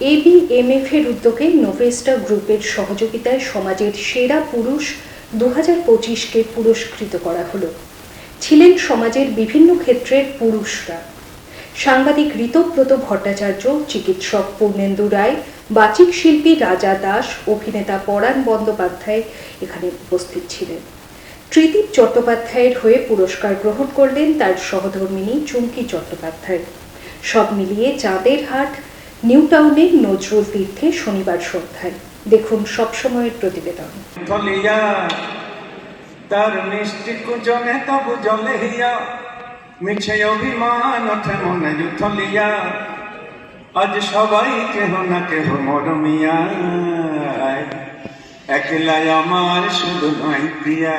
এবিএমএফ এর উদ্যোগে নোভেস্টা গ্রুপের সহযোগিতায় সমাজের সেরা পুরুষ দু হাজার পঁচিশকে পুরস্কৃত করা হলো। ছিলেন সমাজের বিভিন্ন ক্ষেত্রের পুরুষরা। সাংবাদিক ঋতব্রত ভট্টাচার্য, চিকিৎসক পূর্ণেন্দু রায়, বাচিক শিল্পী রাজা দাস, অভিনেতা পরাণ বন্দ্যোপাধ্যায় এখানে উপস্থিত ছিলেন। ত্রিদীপ চট্টোপাধ্যায়ের হয়ে পুরস্কার গ্রহণ করলেন তার সহধর্মিনী চুমকি চট্টোপাধ্যায়। সব মিলিয়ে চাঁদের হাট নিউ টাউনের নজরুল তীর্থে শনিবার সন্ধ্যায়। দেখুন সবসময়ের প্রতিবেদন। তার মিষ্টি কুজনে তবু জলে হিয়া। মিছে অভিমান, ওঠে মনে জুথলিয়া। আজ সবাই কেহ না কেহ মরমিয়া একলাই আমার শুধু নয় প্রিয়া।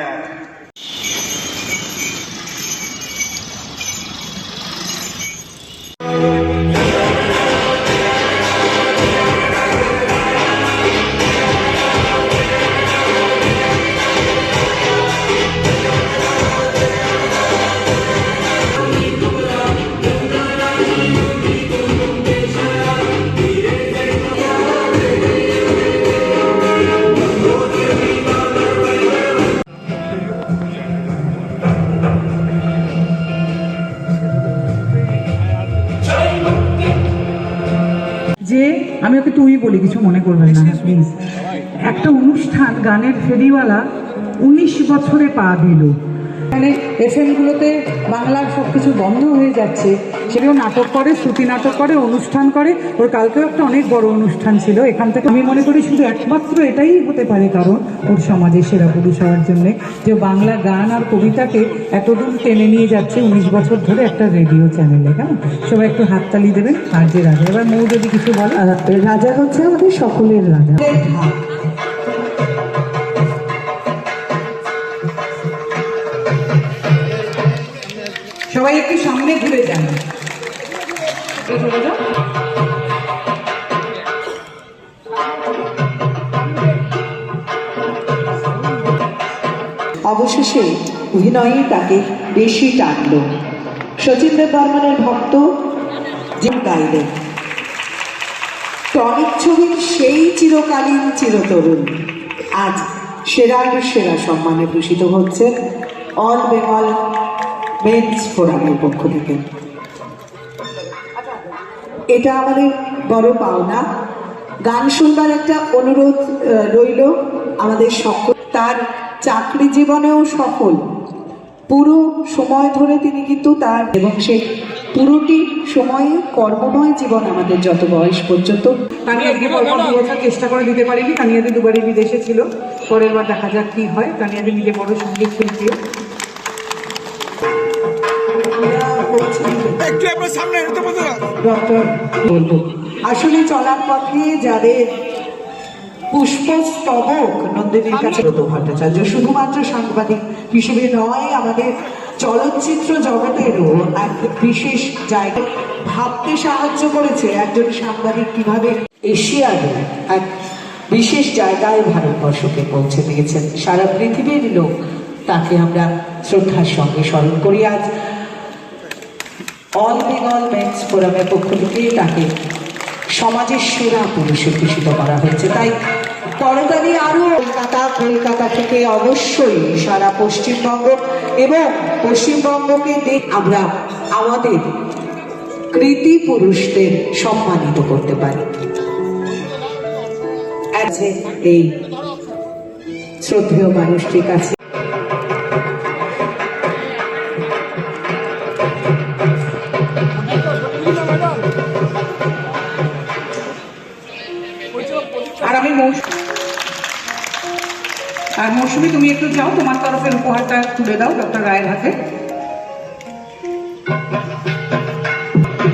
ওকে তুই বলি কিছু মনে করবেন না প্লিজ একটা অনুষ্ঠান গানের ফেরিওয়ালা উনিশ বছরে পা দিল। মানে এফএম গুলোতে বাংলার সব কিছু বন্ধ হয়ে যাচ্ছে। সেটাও নাটক করে শ্রুতি নাটক করে অনুষ্ঠান করে। ওর কালকেও একটা অনেক বড় অনুষ্ঠান ছিল। এখান থেকে আমি মনে করি শুধু একমাত্র এটাই হতে পারে কারণ ওর সমাজে সেরা পুরুষ হওয়ার জন্যে। যে বাংলা গান আর কবিতাকে এতদূর টেনে নিয়ে যাচ্ছে উনিশ বছর ধরে একটা রেডিও চ্যানেলে। কেমন? সবাই একটু হাততালি দেবেন। আর যে রাজা এবার মৌ যদি কিছু বলে। রাজা হচ্ছে আমাদের সকলের রাজা। সবাই একটু সামনে ঘুরে যান। অবশেষে অভিনয়ই তাকে বেশি টানল। শচীন দেব বর্মনের ভক্ত যে গাইলেন টনিক ছবির সেই চিরকালীন চিরতরুণ। আজ সেরার সেরা সম্মানে ভূষিত হচ্ছেন অল বেঙ্গল মেন্স ফোরামের পক্ষ থেকে। এটা আমাদের বড় পাওনা। গান শুনবার একটা অনুরোধ রইল আমাদের সকল। তার চাকরি জীবনেও সফল। পুরো সময় ধরে তিনি কিন্তু তার এবং সে পুরোটি সময়ে কর্মময় জীবন আমাদের যত বয়স পর্যন্ত তানিয়াদিকে পরপর দু বছর চেষ্টা করে দিতে পারিনি। তানিয়াদি দুবারই বিদেশে ছিল। পরের বার দেখা যাক কি হয়। তানিয়াদি নিজে বড় সংগীত শিল্পীও একটু আপনার সামনে হতে পারতো ডক্টর আসলে চলার পথে যাদের পুষ্পস্তবক নন্দিনীর কাছে ভট্টাচার্য শুধুমাত্র সাংবাদিক হিসেবে নয় আমাদের চলচ্চিত্র জগতেরও এক বিশেষ জায়গা ভাবতে সাহায্য করেছে একজন সাংবাদিক কীভাবে এশিয়ার এক বিশেষ জায়গায় ভারতবর্ষকে পৌঁছে দিয়েছেন। সারা পৃথিবীর লোক তাকে আমরা শ্রদ্ধার সঙ্গে স্মরণ করি। আজ অল বেঙ্গল মেন্স ফোরামের পক্ষ থেকে তাকে সমাজের সেরা পুরুষে ভূষিত করা হয়েছে। তাই করতালি আরও কলকাতা কলকাতা থেকে অবশ্যই সারা পশ্চিমবঙ্গ এবং পশ্চিমবঙ্গকে দেখ আমরা আমাদের কৃতি পুরুষদের সম্মানিত করতে পারি। এই শ্রদ্ধেয় মানুষটির কাছে আর আমি মৌসুমি আর মৌসুমি, তুমি একটু যাও, তোমার তরফের উপহারটা তুলে দাও, ডক্টর রায়ের হাতে।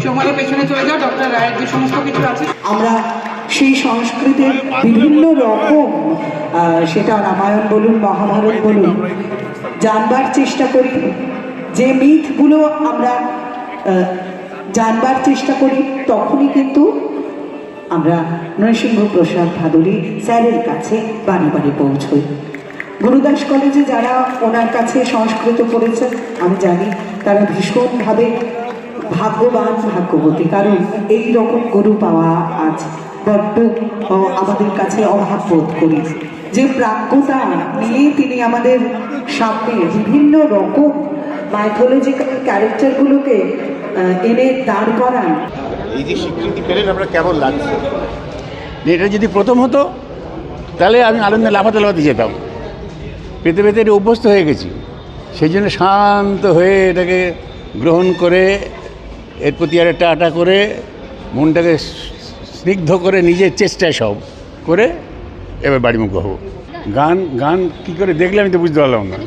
সময়ের পেছনে চলে যাও, ডক্টর রায়ের যে সমস্ত কিছু আছে। আমরা সেই সংস্কৃতির বিভিন্ন রকম সেটা রামায়ণ বলুন, মহাভারত বলুন, জানবার চেষ্টা করি। যে মিথগুলো আমরা জানবার চেষ্টা করি, তখনই কিন্তু আমরা নরসিংহ প্রসাদ ভাদুরী স্যারের কাছে বাড়ি বাড়ি পৌঁছই। গুরুদাস কলেজে যারা ওনার কাছে সংস্কৃত পড়েছেন, আমি জানি তারা ভীষণভাবে ভাগ্যবান, ভাগ্যবতী। কারণ এই রকম গুরু পাওয়া আজ বড্ড আমাদের কাছে অভাব বোধ করি। যে প্রাজ্ঞতা নিয়ে তিনি আমাদের সামনে বিভিন্ন রকম মাইথোলজিক্যাল ক্যারেক্টারগুলোকে এনে দাঁড় করান এই যে স্বীকৃতি পেলেন, আপনার কেমন লাগছে? এটা যদি প্রথম হতো, তাহলে আমি আনন্দে লাফাতে যেতাম। পেতে পেতে এটা অভ্যস্ত হয়ে গেছি। সেই জন্য শান্ত হয়ে এটাকে গ্রহণ করে, এর প্রতি আর একটা আটা করে, মনটাকে স্নিগ্ধ করে, নিজের চেষ্টায় সব করে এবার বাড়িমুখ হব। গান গান কী করে দেখলে আমি তো বুঝতে পারলাম না।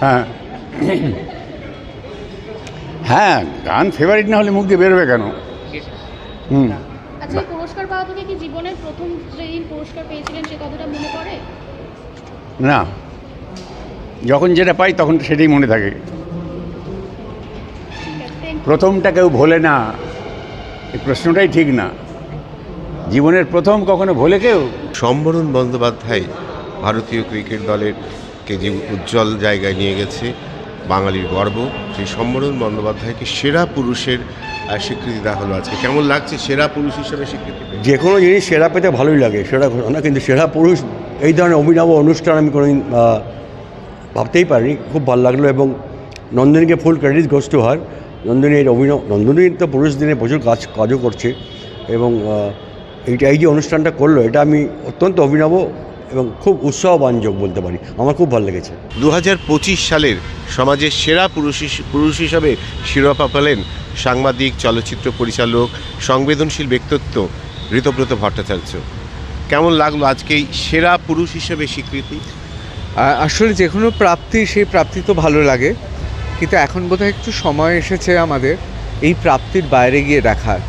হ্যাঁ। হ্যাঁ গান ফেভারিট না হলে মুখ দিয়ে বেরোবে কেন? হুম। আচ্ছা এই পুরস্কার পাওয়া থেকে কি জীবনের প্রথম যেদিন পুরস্কার পেয়েছিলেন সে কথাটা মনে পড়ে? না। যখন যেটা পাই তখন সেটাই মনে থাকে। প্রথমটা কেউ ভোলে না। এই প্রশ্নটাই ঠিক না। জীবনের প্রথম কখনো ভোলে কেউ? সম্বরণ বন্দ্যোপাধ্যায় ভারতীয় ক্রিকেট দলের কে যে উজ্জ্বল জায়গায় নিয়ে গেছে বাঙালির গর্ব। সেই সম্বরণ বন্দ্যোপাধ্যায়কে সেরা পুরুষের স্বীকৃতি দেওয়া হলো আজকে। কেমন লাগছে সেরা পুরুষ হিসেবে স্বীকৃতি যে কোনো জিনিস সেরা পেতে ভালোই লাগে সেরা ঘোষণা কিন্তু সেরা পুরুষ এই ধরনের অভিনব অনুষ্ঠান আমি কোনোদিন ভাবতেই পারিনি। খুব ভালো লাগল এবং নন্দিনীকে full credit goes to her Nandini এর অভিনয় নন্দিনী তো পুরুষ দিনে প্রচুর কাজ কাজও করছে এবং এইটা এই যে অনুষ্ঠানটা করল এটা আমি অত্যন্ত অভিনব এবং খুব উৎসাহবাঞ্জক বলতে পারি। আমার খুব ভালো লেগেছে। দু হাজার পঁচিশ সালের সমাজের সেরা পুরুষ পুরুষ হিসাবে শিরোপা পেলেন সাংবাদিক, চলচ্চিত্র পরিচালক, সংবেদনশীল ব্যক্তিত্ব ঋতব্রত ভট্টাচার্য। কেমন লাগল আজকে সেরা পুরুষ হিসেবে স্বীকৃতি? আসলে যে কোনো প্রাপ্তি, সেই প্রাপ্তি তো ভালো লাগে। কিন্তু এখন বোধহয় একটু সময় এসেছে আমাদের এই প্রাপ্তির বাইরে গিয়ে দেখার।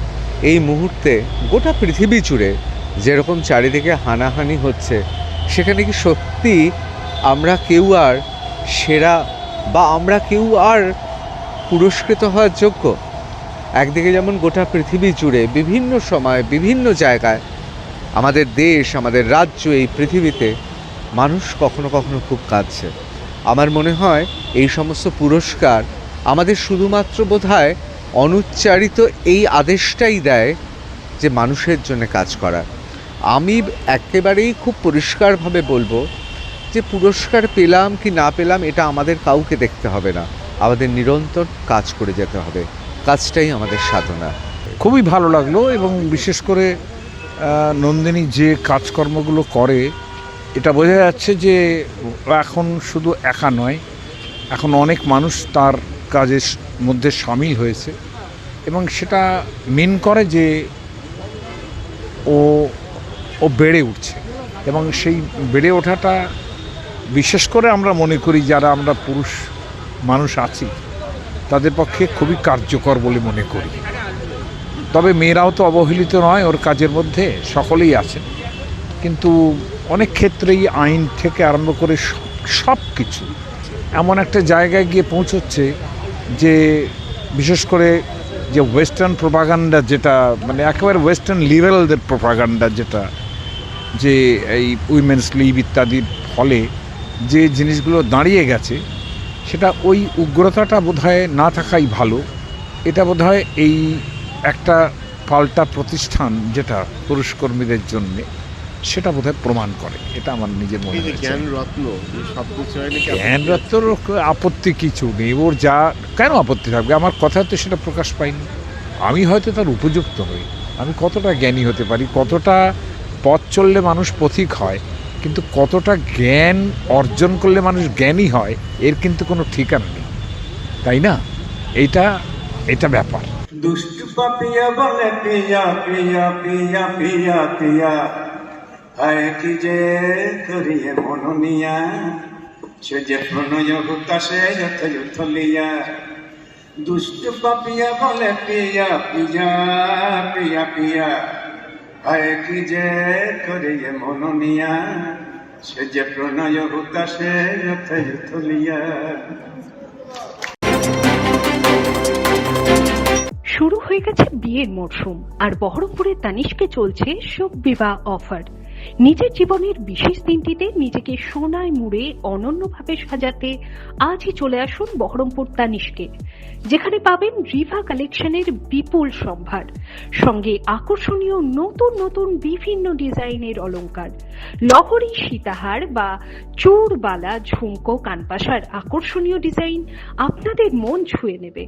এই মুহূর্তে গোটা পৃথিবী জুড়ে যেরকম চারিদিকে হানাহানি হচ্ছে, সেখানে কি সত্যি আমরা কেউ আর সেরা বা আমরা কেউ আর পুরস্কৃত হওয়ার যোগ্য? একদিকে যেমন গোটা পৃথিবী জুড়ে বিভিন্ন সময় বিভিন্ন জায়গায় আমাদের দেশ, আমাদের রাজ্য এই পৃথিবীতে, মানুষ কখনো কখনো খুব কাঁদছে। আমার মনে হয় এই সমস্ত পুরস্কার আমাদের শুধুমাত্র বোধহয় অনুচ্চারিত এই আদেশটাই দেয় যে মানুষের জন্য কাজ করা। আমি একেবারেই খুব পরিষ্কারভাবে বলব যে পুরস্কার পেলাম কি না পেলাম এটা আমাদের কাউকে দেখতে হবে না। আমাদের নিরন্তর কাজ করে যেতে হবে। কাজটাই আমাদের সাধনা। খুবই ভালো লাগল এবং বিশেষ করে নন্দিনী যে কাজকর্মগুলো করে, এটা বোঝা যাচ্ছে যে এখন শুধু একা নয়, এখন অনেক মানুষ তার কাজের মধ্যে সামিল হয়েছে এবং সেটা মেন করে যে ও ও বেড়ে উঠছে এবং সেই বেড়ে ওঠাটা বিশেষ করে আমরা মনে করি যারা আমরা পুরুষ মানুষ আছি তাদের পক্ষে খুবই কার্যকর বলে মনে করি। তবে মেয়েরাও তো অবহেলিত নয়, ওর কাজের মধ্যে সকলেই আছেন। কিন্তু অনেক ক্ষেত্রেই আইন থেকে আরম্ভ করে সব কিছু এমন একটা জায়গায় গিয়ে পৌঁছচ্ছে যে বিশেষ করে যে ওয়েস্টার্ন প্রোপাগান্ডা যেটা মানে একেবারে ওয়েস্টার্ন লিবারেলদের প্রোপাগান্ডা যেটা, যে এই উইমেন্স লিভ ইত্যাদির ফলে যে জিনিসগুলো দাঁড়িয়ে গেছে সেটা ওই উগ্রতাটা বোধহয় না থাকাই ভালো। এটা বোধহয় এই একটা পাল্টা প্রতিষ্ঠান যেটা পুরুষকর্মীদের জন্য সেটা বোধহয় প্রমাণ করে। এটা আমার নিজের মনে এই যে হয়েছে। জ্ঞান রত্ন এই শব্দ চয়নে কি জ্ঞান রত্নর আপত্তি কিছু নেই। ওর যা কেন আপত্তি থাকবে? আমার কথা তো সেটা প্রকাশ পাইনি। আমি হয়তো তার উপযুক্ত হই। আমি কতটা জ্ঞানী হতে পারি? কতটা পথ চললে মানুষ পথিক হয়? কিন্তু কতটা জ্ঞান অর্জন করলে মানুষ জ্ঞানী হয়, এর কিন্তু কোনো ঠিকানা নেই। তাই না? এইটা, এটা ব্যাপার। পিয়া পিয়া পিয়া পিয়া পিয়া। কি যে যে দুষ্টু পাপিয়া বলে পিয়া পিয়া পিয়া পিয়া। কি যে করিয়ে মননিয়া সে যে প্রণয় হুতাশে যথ যুথলিয়া শুরু হয়ে গেছে বিয়ের মরশুম, আর বহরমপুরের তানিশকে চলছে শোক বিবাহ অফার। নিজের জীবনের বিশেষ দিনটিতে নিজেকে সোনায় মুড়ে অনন্যভাবে সাজাতে আজই চলে আসুন বহরমপুর তানিশকে, যেখানে পাবেন রিভা কালেকশনের বিপুল সম্ভার, সঙ্গে আকর্ষণীয় নতুন নতুন বিভিন্ন ডিজাইনের অলংকার, লহরী সীতাহার বা চূড়বালা, ঝুমকো, কানপাশার আকর্ষণীয় ডিজাইন আপনাদের মন ছুঁয়ে নেবে।